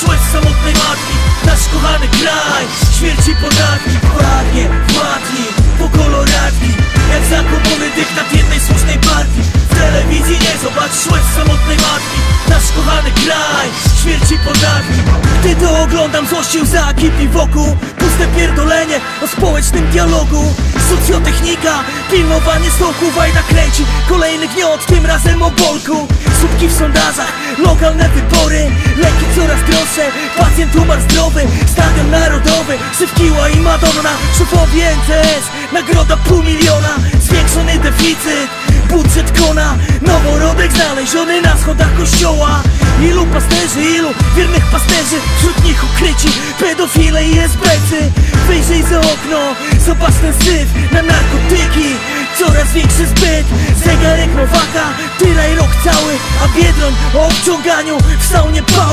Szłeś samotnej matki, nasz kochany kraj. Śmierci podatni, pragnie, matni, po koloradni Jak zakupiony dyktat jednej słusznej partii. W telewizji nie zobacz Szłeś samotnej matki, nasz kochany kraj. Śmierci podatni. Gdy to oglądam, złościł za kipi wokół. Puste pierdolenie o społecznym dialogu. Socjotechnika, pilnowanie stoku Wajda kręci kolejny gniot, tym razem o bolku. Słupki w sondażach, lokalne wybory. Leki coraz pacjent umarł zdrowy Stadion narodowy, Szywkiła i Madonna Szefowie NCS, nagroda pół miliona Zwiększony deficyt, budżet kona Noworodek znaleziony na schodach kościoła. Ilu pasterzy, ilu wiernych pasterzy Wśród nich ukryci pedofile i SBC Wyjrzyj za okno, zobacz ten syf na narkotyki. Coraz większy zbyt, zegarek Nowaka Tyraj rok cały, a Biedroń o obciąganiu w saunie pały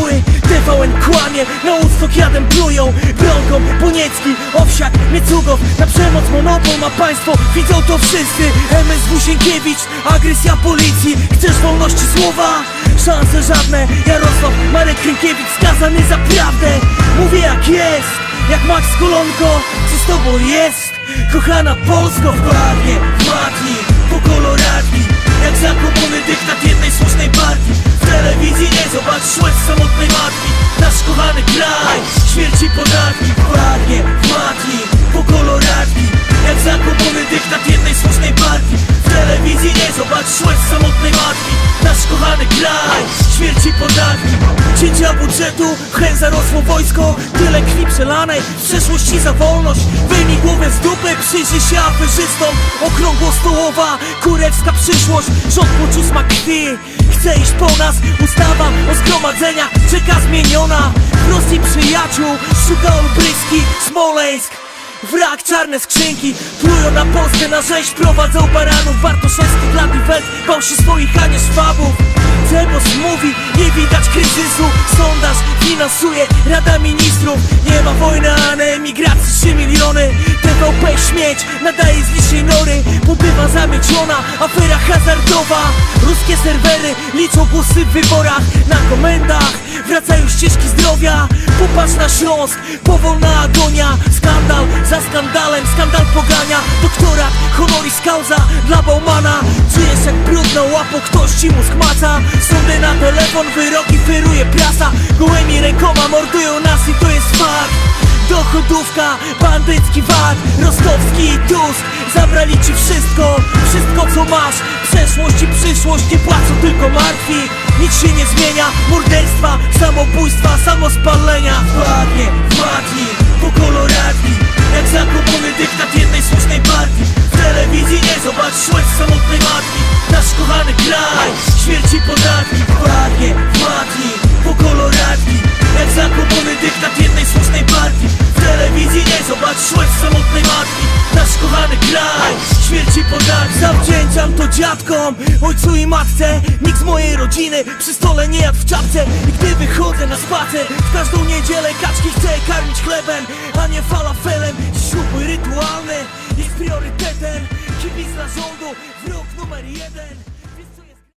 Kłamie, na ustok jadem plują Bronką, Boniecki, Owsiak, Miecugow Na przemoc monopol ma państwo, widzą to wszyscy. MSW Sienkiewicz, agresja policji. Chcesz wolności słowa? Szanse żadne. Jarosław Marek Krynkiewicz skazany za prawdę. Mówię jak jest, jak Max Kolonko. Co z tobą jest? Kochana Polsko w barwie, w matni, po koloradki Jak zakopany dyktat jednej słusznej partii. W telewizji nie zobaczysz łez kochany kraj, śmierci podatki W barwie, w matni, po koloradki Jak zakopany dyktat jednej słusznej partii. W telewizji nie zobaczysz łez samotnej matki. Nasz kochany kraj, śmierci podatki Cięcia budżetu, chęć zarosło wojsko. Tyle krwi przelanej, w przeszłości za wolność. Wyjmij głowę z dupy, przyjrzyj się aferzystom. Okrągłostołowa, kurewska przyszłość. Rząd poczuł smak krwi. Chce iść po nas, ustawa przyjaciół Szuka Olbryski, Smoleńsk. Wrak, czarne skrzynki Plują na Polskę na rzeź Prowadzą baranów Bartoszewski, Gladywelt Bał się swoich, a nie szwabów. Cebos mówi Nie widać kryzysu. Sondaż finansuje Rada śmieć Nadaje z licznej nory. Pobywa zamieciona Afera hazardowa. Ruskie serwery Liczą głosy w wyborach. Na komendach Wracają ścieżki zdrowia. Popatrz na Śląsk Powolna agonia. Skandal za skandalem Skandal pogania. Doktorat honoris causa Dla Baumana. Czujesz jak brudną łapą Ktoś ci mózg maca. Sądy na telefon Wyroki feruje prasa. Gołymi rękoma mordują nas I to Dochodówka, bandycki VAT Rostowski Tusk Zabrali ci wszystko, wszystko co masz. Przeszłość i przyszłość nie płacą tylko martwi. Nic się nie zmienia, morderstwa, samobójstwa, samospalenia. Wpadnie, w matni, po koloradki Jak zakopany dyktat jednej słusznej partii. W telewizji nie zobaczysz łez samotnej matki. Nasz kochany kraj, śmierci podatki zobaczysz łez samotnej matki Nasz kochany kraj, śmierci podatki Zawdzięczam to dziadkom, ojcu i matce. Nikt z mojej rodziny przy stole nie jadł w czapce. I gdy wychodzę na spacer W każdą niedzielę kaczki chcę karmić chlebem A nie falafelem